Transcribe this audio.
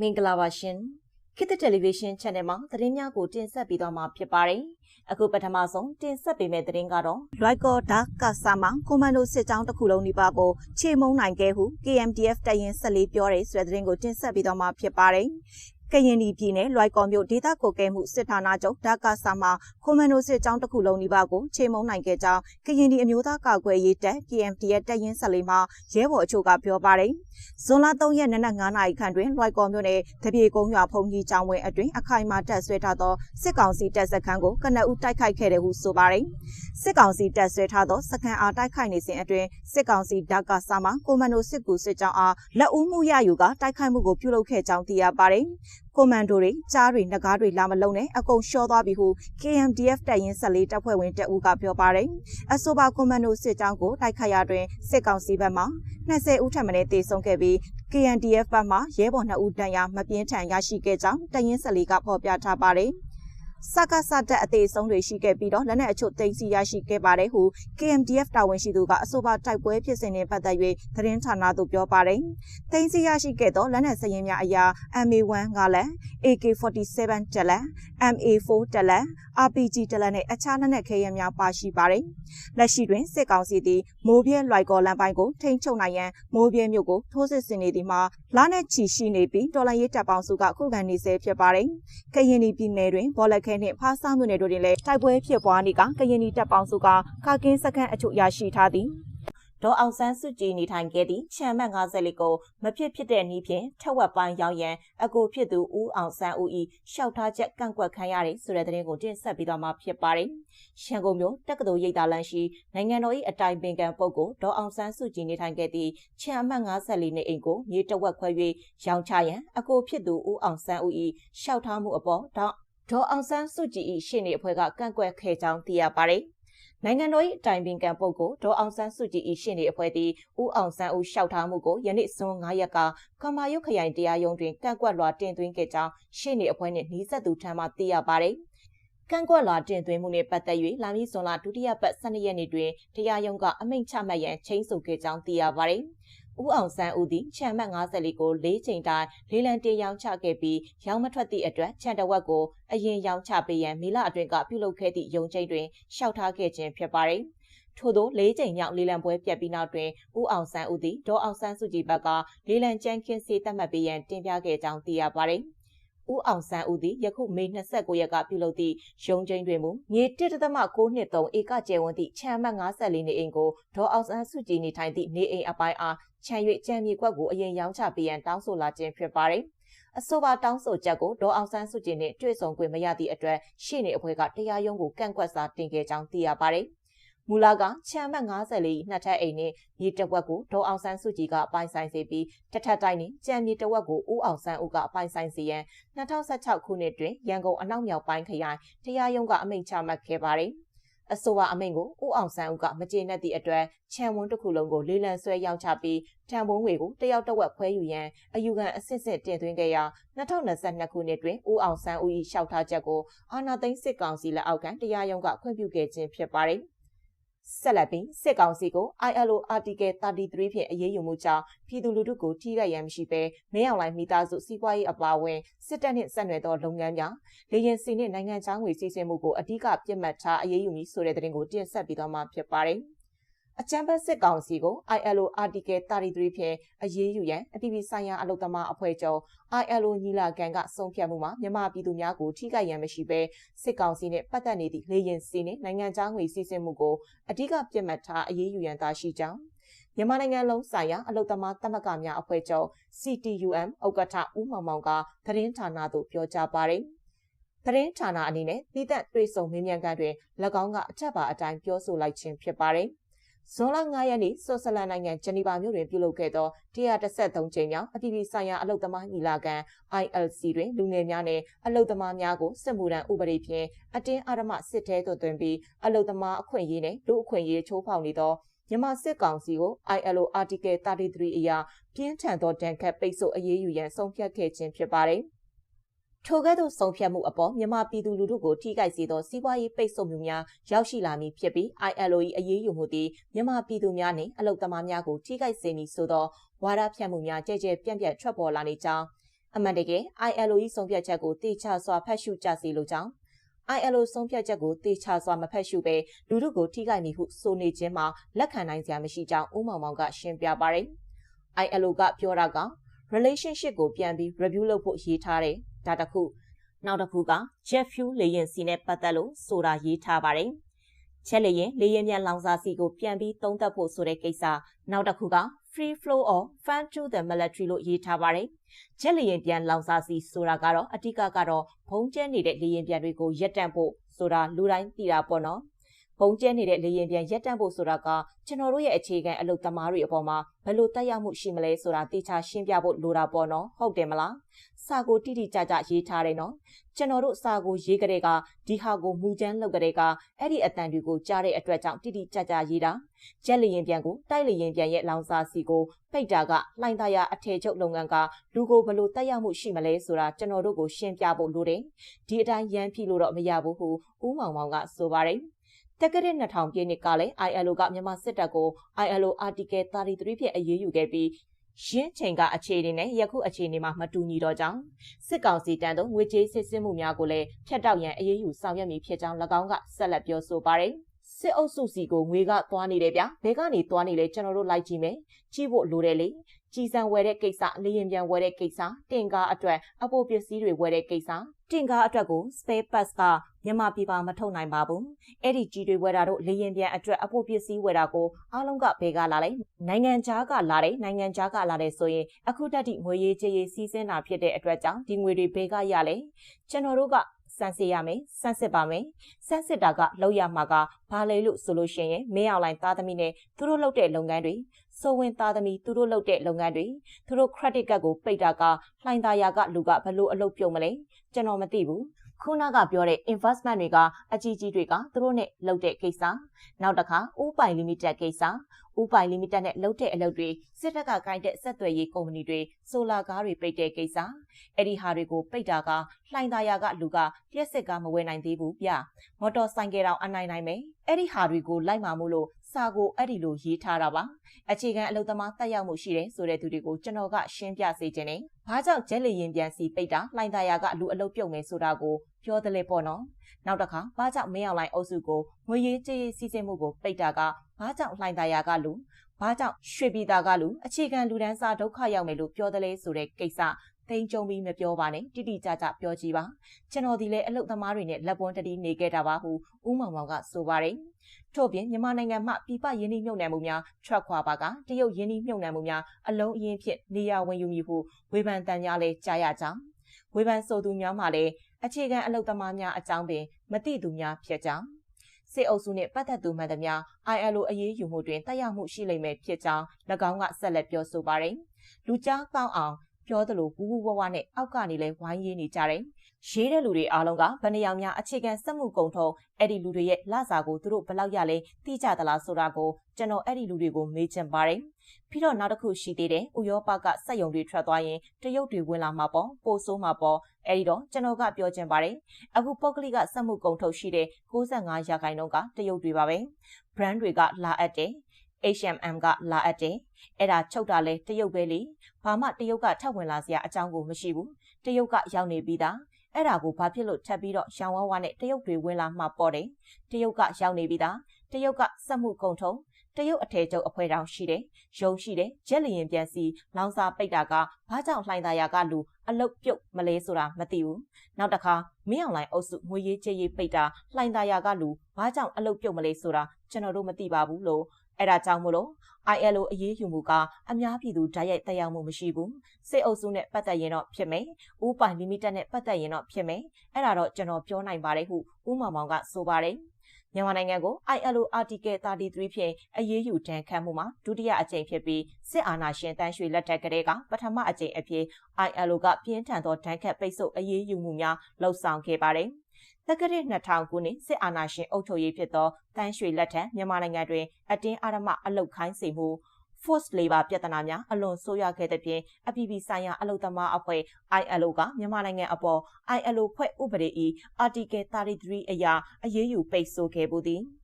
မင်္ဂလာပါရှင်ခေတ်တယ်လီဗီရှင်း channel မှာသတင်းများကိုတင်ဆက်ပေးသွားမှာဖြစ်ပါတယ်အခုပထမဆုံးတင်ဆက်ပေးမယ့်သတင်းကတော့လွိုက်ကောဒါကာဆာမကွန်မန်ဒိုစစ်ကြောင်းတစ်ခုလုံးဒီပါကိုခြေမုံနိုင်ခဲ့ဟု KMDF တရင်14ပြောတဲ့ဆွဲသတင်းကိုတင်ဆက်ပေးသွားမှာဖြစ်ပါတယ် ကရင်ပြည်နယ်လွိုက်ကော်မြို့ဒေသကိုကဲမှုစစ်ဌာနချုပ်ဒါကာဆာမှာကွန်မန်ဒိုစစ်ကြောင်းတစ်ခုလုံးဒီပါကိုခြေမုံနိုင်ခဲ့ကြောင်းကရင်ပြည်အမျိုးသားကာကွယ်ရေးတပ် KMDF တရင်14မှာရဲဘော်အချို့ကပြောပါတယ်ဇွန်လ3ရက်နနက်9နာရီခန့်တွင်လွိုက်ကော်မြို့နယ်တပြေကုန်းရွာဖုန်ကြီးကျောင်းဝင်းအတွင်အခိုင်အမာတပ်ဆွဲထားသောစစ်ကောင်စီတပ်စခန်းကိုကနအူးတိုက်ခိုက်ခဲ့တယ်ဟုဆိုပါတယ်။စစ်ကောင်စီတပ်ဆွဲထားသောစခန်းအားတိုက်ခိုက်နေစဉ်အတွင်စစ်ကောင်စီတပ်ကစာမကွန်မန်ဒိုစစ်ကူစစ်ကြောင်းအားလက်ဦးမှုရယူကတိုက်ခိုက်မှုကိုပြုလုပ်ခဲ့ကြောင်းသိရပါတယ်။ ကွန်မန်ဒိုတွေကြားတွေငကားတွေလာမလုံးနဲ့အကုန်ရှော့သွားပြီဟု KMDF တပ်ရင်း14တပ်ဖွဲ့ဝင်တပ်ဦးကပြောပါတယ်။အဆိုပါကွန်မန်ဒိုစစ်ကြောင်းကိုတိုက်ခိုက်ရတွင်စစ်ကောင်စီဘက်မှ20ဦးထပ်မံတေဆုံးခဲ့ပြီး KNDF ဘက်မှရဲဘော်2ဦးတန်ရာမပြင်းထန်ရရှိခဲ့ကြောင်းတရင်စလီကဖော်ပြထားပါတယ်။ စကားစတက်အသေးဆုံးတွေရှိခဲ့ပြီးတော့လက်နက်အချို့တင်စီရရှိခဲ့ပါတယ်ဟု KMDF တာဝန်ရှိသူကအဆိုပါတိုက်ပွဲဖြစ်စဉ်နဲ့ပတ်သက်၍သတင်းဌာနသို့ပြောပါတယ်။တင်စီရရှိခဲ့သောလက်နက်စရင်များအရာ MA1 ကလည်း AK47 တလက် MA4 တလက် RPG တလက်နဲ့အခြားလက်နက်ခဲယမ်းများပါရှိပါတယ်။လက်ရှိတွင်စစ်ကောင်စီသည်မိုးပြဲလွိုက်ကော်လမ်းပိုင်းကိုထိန်းချုပ်နိုင်ရန်မိုးပြဲမြို့ကိုထိုးစစ်ဆင်နေသည်မှာလာနဲ့ချီရှိနေပြီးတော်လိုင်းရေးတပ်ပေါင်းစုကခုခံနေဆဲဖြစ်ပါတယ်။ကရင်ပြည်နယ်တွင်ဘောလခဲနှင့်ဖားဆောင်မြို့နယ်တို့တွင်လည်းတိုက်ပွဲဖြစ်ပွားနေကကရင်နီတပ်ပေါင်းစုကကာကင်းစခန်းအချို့ရရှိထားသည် ဒေါ်အောင်ဆန်းစုကြည်နေထိုင်ခဲ့သည့်ချမ်းမတ်54ကိုမဖြစ်ဖြစ်တဲ့နည်းဖြင့်ထက်ဝက်ပိုင်းရောက်ရန်အကိုဖြစ်သူဦးအောင်ဆန်းဦး၏ရှောက်ထားချက်ကန့်ကွက်ခံရတဲ့ဆိုတဲ့သတင်းကိုတင်ဆက်ပြီးတော့မှဖြစ်ပါတယ်။ရန်ကုန်မြို့တက္ကသိုလ်ရိပ်သာလမ်းရှိနိုင်ငံတော်၏အတိုင်ပင်ခံပုဂ္ဂိုလ်ဒေါ်အောင်ဆန်းစုကြည်နေထိုင်ခဲ့သည့်ချမ်းမတ်54နေအိမ်ကိုမြေတဝက်ခွဲ၍ရောင်းချရန်အကိုဖြစ်သူဦးအောင်ဆန်းဦး၏ရှောက်ထားမှုအပေါ်ဒေါဒေါ်အောင်ဆန်းစုကြည်၏ရှေ့နေအဖွဲ့ကကန့်ကွက်ခဲ့ကြောင်းသိရပါတယ်။ နိုင်ငံတော်၏အတိုင်ပင်ခံပုဂ္ဂိုလ်ဒေါ်အောင်ဆန်းစုကြည်၏ရှေ့နေအဖွဲ့သည်ဦးအောင်ဆန်းဦးရှောက်ထားမှုကိုယနေ့ဇွန်9ရက်ကကမာယုတ်ခရိုင်တရားရုံးတွင်ကန့်ကွက်လွှာတင်သွင်းခဲ့ကြောင်းရှေ့နေအဖွဲ့နှင့်နှီးဆက်သူထံမှသိရပါတယ်။ကန့်ကွက်လာတင်သွင်းမှုနဲ့ပတ်သက်၍လာမည့်ဇွန်လဒုတိယပတ်12ရက်နေ့တွင်တရားရုံးကအမိန့်ချမှတ်ရန်ချိန်ဆခဲ့ကြောင်းသိရပါတယ်။ ဦးအောင်ဆန်းဦးသည်ချန်မတ်54ကို၄ချိန်တိုင်လေးလံတေးရောင်းချခဲ့ပြီးရောင်းမထွက်သည့်အတွက်ချန်တဝက်ကိုအရင်ရောင်းချပေးရန်မေလအတွင်းကပြုလုပ်ခဲ့သည့်ရုံးချိန်တွင်ရှောက်ထားခဲ့ခြင်းဖြစ်ပါတယ်။ထို့သော၄ချိန်မြောက်လေးလံပွဲပြတ်ပြီးနောက်တွင်ဦးအောင်ဆန်းဦးသည်ဒေါ်အောင်ဆန်းစုကြည်ဘက်ကလေးလံကျန်းခင်းစီတတ်မှတ်ပေးရန်တင်ပြခဲ့ကြောင်းသိရပါတယ်။ဦးအောင်ဆန်းဦးသည်ယခုမေ29ရက်ကပြုလုပ်သည့်ရုံးချင်းတွင်မူမြေ1.623ဧကကျယ်ဝန်းသည့်ခြံမှတ်54နေအိမ်ကိုဒေါ်အောင်ဆန်းစုကြည်နေထိုင်သည့်နေအိမ်အပိုင်းအား ခြံ၍ကြံမြေကွက်ကိုအရင်ရောင်းချပေးရန်တောင်းဆိုလာခြင်းဖြစ်ပါတယ်။အဆိုပါတောင်းဆိုချက်ကိုဒေါ်အောင်ဆန်းစုကြည်နှင့်တွေ့ဆုံခွင့်မရသည့်အတွက်ရှေ့နေအဖွဲ့ကတရားရုံးကိုကန့်ကွက်စာတင်ခဲ့ကြောင်းသိရပါတယ်။မူလကချမ်းမတ်54နှစ်ထပ်အိမ်နဲ့မြေတဝက်ကိုဒေါ်အောင်ဆန်းစုကြည်ကပိုင်ဆိုင်စေပြီးတစ်ထပ်တိုင်းနဲ့ကြံမြေတဝက်ကိုဦးအောင်ဆန်းဦးကပိုင်ဆိုင်စေရန်2016ခုနှစ်တွင်ရန်ကုန်အနောက်မြောက်ပိုင်းခရိုင်တရားရုံးကအမိန့်ချမှတ်ခဲ့ပါတယ်။ အဆိုပါအမိန့်ကိုဦးအောင်ဆန်းဦးကမကျေနပ်သည့်အတွက်ခြံဝန်းတစ်ခုလုံးကိုလေးလံဆွဲရောက်ချပြီးတံပုံးငွေကိုတယောက်တစ်ဝက်ခွဲယူရန်အယူခံအစစ်စစ်တင်သွင်းခဲ့ရာ2022ခုနှစ်တွင်ဦးအောင်ဆန်းဦး၏ရှောက်ထားချက်ကိုအာဏာသိမ်းစစ်ကောင်စီလက်အောက်ခံတရားရုံးကခွင့်ပြုခဲ့ခြင်းဖြစ်ပါတယ်။ ဆက်လက်ပြီးစစ်ကောင်စီကို ILO Article 33ဖြင့်အရေးယူမှုကြောင့်ပြည်သူလူထုကိုထိခိုက်ရန်မရှိဘဲမင်းအောင်လှိုင်မိသားစုစီးပွားရေးအပါအဝင်စစ်တပ်နှင့်ဆက်နွယ်သောလုပ်ငန်းများလေရင်စီနှင့်နိုင်ငံခြားငွေစီးဆင်းမှုကိုအ धिक ပြစ်မှတ်ထားအရေးယူမည်ဆိုတဲ့သတင်းကိုတင်ဆက်ပြီးတော့မှဖြစ်ပါတယ်။ အကြံဖက်စစ်ကောင်စီကို ILO Article 33ဖြင့်အရေးယူရန်အပြည်ပြည်ဆိုင်ရာအလုပ်သမားအဖွဲ့ချုပ် ILO ညီလာခံကဆုံးဖြတ်မှုမှာမြန်မာပြည်သူများကိုထိခိုက်ရန်မရှိဘဲစစ်ကောင်စီနှင့်ပတ်သက်နေသည့်လေရင်စီနှင့်နိုင်ငံခြားငွေစီးဆင်းမှုကိုအ धिक ပြစ်မှတ်ထားအရေးယူရန်သာရှိကြောင်းမြန်မာနိုင်ငံလုံးဆိုင်ရာအလုသမားသမဂ္ဂများအဖွဲ့ချုပ် CTUM ဥက္ကဋ္ဌဦးမောင်မောင်ကသတင်းဌာနသို့ပြောကြားပါတယ်။သတင်းဌာနအနေနဲ့တည်တံ့တွေ့ဆုံမေးမြန်းခန်းတွင်၎င်းကအထက်ပါအတိုင်းပြောဆိုလိုက်ခြင်းဖြစ်ပါတယ်။ ဇွန်လ9ရက်နေ့ဆွစ်ဇာလန်နိုင်ငံဂျနီဗာမြို့တွင်ပြုလုပ်ခဲ့သော133ကြိမ်မြောက်အပြည်ပြည်ဆိုင်ရာအလုပ်သမားညီလာခံ ILC တွင်လူငယ်များနှင့်အလုပ်သမားများကိုစစ်မှုထမ်းဥပဒေဖြင့်အတင်းအဓမ္မစစ်ထဲသို့သွင်းပြီးအလုပ်သမားအခွင့်အရေးနှင့်လူအခွင့်အရေးချိုးဖောက်နေသောမြန်မာစစ်ကောင်စီကို ILO Article 33အရပြင်းထန်သောဒဏ်ခတ်ပိတ်ဆို့အရေးယူရန်ဆုံးဖြတ်ခဲ့ခြင်းဖြစ်ပါတယ်။ ထိုကဲ့သို့ဆုံးဖြတ်မှုအပေါ်မြန်မာပြည်သူလူထုကိုထိခိုက်စေသောစီးပွားရေးပိတ်ဆို့မှုများရောက်ရှိလာမည်ဖြစ်ပြီး ILO ၏အရေးယူမှုသည်မြန်မာပြည်သူများနှင့်အလုသမားများကိုထိခိုက်စေမည်ဆိုသောဝါဒဖြန့်မှုများကြဲကြဲပြန့်ပြန့်ထွက်ပေါ်လာနေကြောင်းအမှန်တကယ် ILO ၏ဆုံးဖြတ်ချက်ကိုတေချာစွာဖတ်ရှုကြစီလိုကြောင်း ILO ဆုံးဖြတ်ချက်ကိုတေချာစွာမဖတ်ရှုဘဲလူထုကိုထိခိုက်မိဟုဆိုနေခြင်းမှာလက်ခံနိုင်စရာမရှိကြောင်းဦးမောင်မောင်ကရှင်းပြပါတယ်။ ILO ကပြောတာက relationship ကိုပြန်ပြီး review လုပ်ဖို့ရေးထားတယ်။ ဒါတခုနောက်တစ်ခုက jet fuel လေယာဉ်စီနဲ့ပတ်သက်လို့ဆိုတာရေးထားပါတယ်။ချက်လေရင်လေရင်မြန်လောင်စာစီကိုပြန်ပြီးသုံးသပ်ဖို့ဆိုတဲ့ကိစ္စနောက်တစ်ခုက free flow of fund to the military လို့ရေးထားပါတယ်။ချက်လေရင်ပြန်လောင်စာစီဆိုတာကတော့အတိကကတော့ဘုံကျဲနေတဲ့လေရင်ပြန်တွေကိုရပ်တန့်ဖို့ဆိုတာလူတိုင်းသိတာပေါ့နော်။ ဘုံကျဲနေတဲ့လေရင်ပြန်ရက်တန့်ဖို့ဆိုတာကကျွန်တော်တို့ရဲ့အခြေခံအလုပ်သမားတွေအပေါ်မှာဘယ်လိုတက်ရောက်မှုရှိမလဲဆိုတာတေချာရှင်းပြဖို့လိုတာပေါ့နော်ဟုတ်တယ်မလားစာကိုတိတိကျကျရေးထားတယ်နော်ကျွန်တော်တို့စာကိုရေးကြတဲ့ကဒီဟာကိုမူချမ်းလုပ်ကြတဲ့ကအဲ့ဒီအတန်တွေကိုကြားတဲ့အတွက်ကြောင့်တိတိကျကျရေးတာရက်လျင်ပြန်ကိုတိုက်လျင်ပြန်ရဲ့လောင်စာစီကိုပိတ်တာကလှိုင်းသားရအထည်ချုပ်လုပ်ငန်းကလူကိုဘလို့တက်ရောက်မှုရှိမလဲဆိုတာကျွန်တော်တို့ကိုရှင်းပြဖို့လိုတယ်ဒီအတိုင်းရန်ဖြီလို့တော့မရဘူးဟုဦးမောင်မောင်ကဆိုပါတယ် တက္ကရာ2000ပြည့်နှစ်ကလည်း ILO ကမြန်မာစစ်တပ်ကို ILO Article 33ဖြင့်အရေးယူခဲ့ပြီးရင်းချိန်ကအခြေအနေနဲ့ယခုအခြေအနေမှာမတူညီတော့ကြောင်းစစ်ကောင်စီတန်းသောငွေကြေးစစ်ဆင်မှုများကိုလည်းဖျက်တောက်ရန်အရေးယူဆောင်ရွက်မည်ဖြစ်ကြောင်း၎င်းကဆက်လက်ပြောဆိုပါတယ် စစ်အုပ်စုစီကိုငွေကသွားနေတယ်ဗျဘဲကနေသွားနေလဲကျွန်တော်တို့လိုက်ကြည့်မယ်ကြည့်ဖို့လိုတယ်လေကြီးစံဝယ်တဲ့ကိစ္စလေရင်ပြန်ဝယ်တဲ့ကိစ္စတင်ကားအတွက်အပိုပစ္စည်းတွေဝယ်တဲ့ကိစ္စတင်ကားအတွက်ကို spare parts ကမြန်မာပြည်ပါမထုတ်နိုင်ပါဘူးအဲ့ဒီကြီးတွေဝယ်တာတို့လေရင်ပြန်အတွက်အပိုပစ္စည်းဝယ်တာကိုအားလုံးကဘယ်ကလာလဲနိုင်ငံခြားကလာတယ်နိုင်ငံခြားကလာတယ်ဆိုရင်အခုတက်တိငွေရေးကြေးရေးစီးစင်းတာဖြစ်တဲ့အတွက်ကြောင့်ဒီငွေတွေဘယ်ကရလဲကျွန်တော်တို့က စမ်းစစ်ရမယ်စမ်းစစ်ပါမယ်စမ်းစစ်တာကလောက်ရမှာကဘာလဲလို့ဆိုလို့ရှိရင်မင်းအောင်လိုင်းသားသမီးနဲ့သူတို့လုပ်တဲ့လုပ်ငန်းတွေစိုးဝင်သားသမီးသူတို့လုပ်တဲ့လုပ်ငန်းတွေသူတို့ credit card ကိုပိတ်တာကလှိုင်းသားရကလူကဘလို့အလုပ်ပြုံမလဲကျွန်တော်မသိဘူး ခုနကပြောတဲ့ investment တွေကအကြီးကြီးတွေကသူတို့နဲ့လုပ်တဲ့ကိစ္စနောက်တစ်ခါဥပိုင် limited ကိစ္စဥပိုင် limited နဲ့လုပ်တဲ့အလုပ်တွေစစ်တပ်ကကိုင်းတဲ့ဆက်သွယ်ရေးကုမ္ပဏီတွေဆိုလာကားတွေပိတ်တဲ့ကိစ္စအဲ့ဒီဟာတွေကိုပိတ်တာကလှိုင်းသားရကလူကပြက်စစ်ကမဝယ်နိုင်သေးဘူးဗျမော်တော်ဆိုင်ကယ်တောင်အနိုင်နိုင်မယ်အဲ့ဒီဟာတွေကိုလိုက်မှာမို့လို့ စာကိုအဲ့ဒီလိုရေးထားတာပါအခြေခံအလုပ်သမားတက်ရောက်မှုရှိတယ်ဆိုတဲ့သူတွေကိုကျွန်တော်ကရှင်းပြစေခြင်းနဲ့ဘာကြောင့်ကျဲလီရင်ပြန်စီပိတ်တာလှိုင်းသားရကလူအလုပ်ပြုတ်မယ်ဆိုတာကိုပြောတယ်လေပေါ့နော်နောက်တစ်ခါဘာကြောင့်မင်းအောင်လိုင်းအုပ်စုကိုငွေရေးကြေးရေးစီးဆင်းမှုကိုပိတ်တာကဘာကြောင့်လှိုင်းသားရကလူဘာကြောင့်ရွှေပြည်သားကလူအခြေခံလူဒန်းစားဒုက္ခရောက်မယ်လို့ပြောတယ်လေဆိုတဲ့ကိစ္စ တိန်ကြုံပြီးမပြောပါနဲ့တိတိကျကျပြောကြည့်ပါကျွန်တော်ဒီလေအလုတ်သမားတွေနဲ့လက်ပွန်းတတိနေခဲ့တာပါဟုဦးမောင်မောင်ကဆိုပါတယ်ထို့ပြင်မြန်မာနိုင်ငံမှပြည်ပယင်းနှိမ့်မြုပ်နှံမှုများထွက်ခွာပါကတရုတ်ယင်းနှိမ့်မြုပ်နှံမှုများအလုံးအင်းဖြင့်နေရာဝင်ယူမည်ဟုဝေဖန်တန်များလဲကြားရကြောင်းဝေဖန်ဆိုသူများမှလည်းအခြေခံအလုတ်သမားများအကြောင်းပင်မသိသူများဖြစ်ကြောင်းစစ်အုပ်စုနှင့်ပတ်သက်သူမှန်သမျှ ILO အရေးယူမှုတွင်တက်ရောက်မှုရှိလိမ့်မယ်ဖြစ်ကြောင်း၎င်းကဆက်လက်ပြောဆိုပါတယ်။လူကြားကောင်းအောင် ပြောသလိုဘူးဘူးဝဝနဲ့အောက်ကနေလဲဝိုင်းရေးနေကြတယ်။ရေးတဲ့လူတွေအားလုံးကဗနေယောင်များအခြေခံစက်မှုကုန်ထုတ်အဲ့ဒီလူတွေရဲ့လစာကိုသူတို့ဘယ်လောက်ရလဲသိကြသလားဆိုတာကိုကျွန်တော်အဲ့ဒီလူတွေကိုမေးချင်ပါတယ်။ပြီးတော့နောက်တစ်ခုရှိသေးတယ်။ဥရောပကစက်ယုံတွေထွက်သွားရင်တရုတ်တွေဝင်လာမှာပေါ့ပိုဆိုးမှာပေါ့အဲ့ဒီတော့ကျွန်တော်ကပြောချင်ပါတယ်။အခုပုတ်ကလိကစက်မှုကုန်ထုတ်ရှိတဲ့65ရာခိုင်နှုန်းကတရုတ်တွေပါပဲ။ brand တွေကလာအပ်တယ်။ H&M ကလာအပ်တယ်။အဲ့ဒါချုပ်တာလဲတရုတ်ပဲလေ။ဘာမှတရုတ်ကထပ်ဝင်လာစရာအကြောင်းကိုမရှိဘူး။တရုတ်ကရောက်နေပြီးသား။အဲ့ဒါကိုဘာဖြစ်လို့ထပ်ပြီးတော့ရောင်ဝါးဝါနဲ့တရုတ်တွေဝင်လာမှပေါ့တယ်။တရုတ်ကရောက်နေပြီးသား။တရုတ်ကစက်မှုကုန်ထုံတရုတ်အထည်ချုပ်အဖွဲ့တောင်ရှိတယ်။ရုံရှိတယ်။ရက်လျင်ပြန်စီလောင်စာပိတ်တာကဘာကြောင့်လှိုင်းသားရကလူအလုတ်ပြုတ်မလဲဆိုတာမသိဘူး။နောက်တစ်ခါမင်းအောင်လိုင်းအုပ်စုငွေရေးကြေးရေးပိတ်တာလှိုင်းသားရကလူဘာကြောင့်အလုတ်ပြုတ်မလဲဆိုတာကျွန်တော်တို့မသိပါဘူးလို့ အဲ့ဒါကြောင့်မို့လို့ ILO အရေးယူမှုကအများပြည်သူဓာတ်ရိုက်တက်ရောက်မှုမရှိဘူးစစ်အုပ်စုနဲ့ပတ်သက်ရင်တော့ဖြစ်မယ်ဥပိုင်လီမိတက်နဲ့ပတ်သက်ရင်တော့ဖြစ်မယ်အဲ့ဒါတော့ကျွန်တော်ပြောနိုင်ပါတယ်ဟုဦးမောင်မောင်ကဆိုပါတယ်မြန်မာနိုင်ငံကို ILO Article 33ဖြင့်အရေးယူတန်းခတ်မှုမှာဒုတိယအကြိမ်ဖြစ်ပြီးစစ်အာဏာရှင်တန်းရွှေလက်ထက်ကလေးကပထမအကြိမ်အဖြစ် ILO ကပြင်းထန်သောတန်းခတ်ပိတ်ဆို့အရေးယူမှုများလှုံ့ဆော်ခဲ့ပါတယ်။ တက္ကရာ2000ခုနှစ်စစ်အာဏာရှင်အုပ်ချုပ်ရေးဖြစ်သောတန်းရွှေလက်ထက်မြန်မာနိုင်ငံတွင်အတင်းအဓမ္မအလုတ်ခိုင်းစေမှု forced labor ပြဿနာများအလွန်ဆိုးရွားခဲ့တဲ့ပြင်အပြည်ပြည်ဆိုင်ရာအလုပ်သမားအဖွဲ့ ILO ကမြန်မာနိုင်ငံအပေါ် ILO ဖွဲ့ဥပဒေ၏ Article 33အရအရေးယူပိတ်ဆို့ခဲ့ပူသည်။